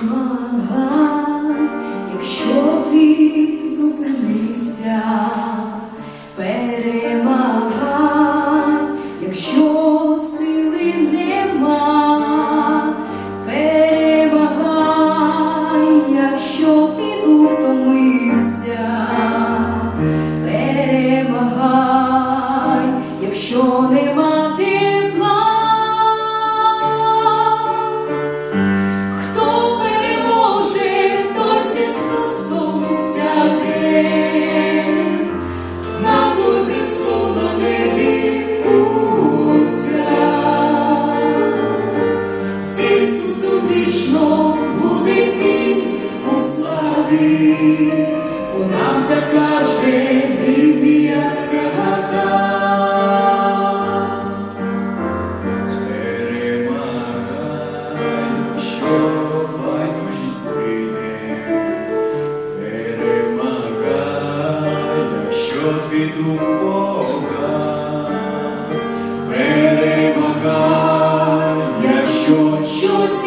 Змагань, якщо ти зупинився. Вічно що байдужість прийде, перемагай, якщо твій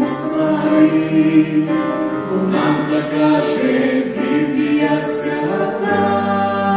Бо нам така же Біблія свята.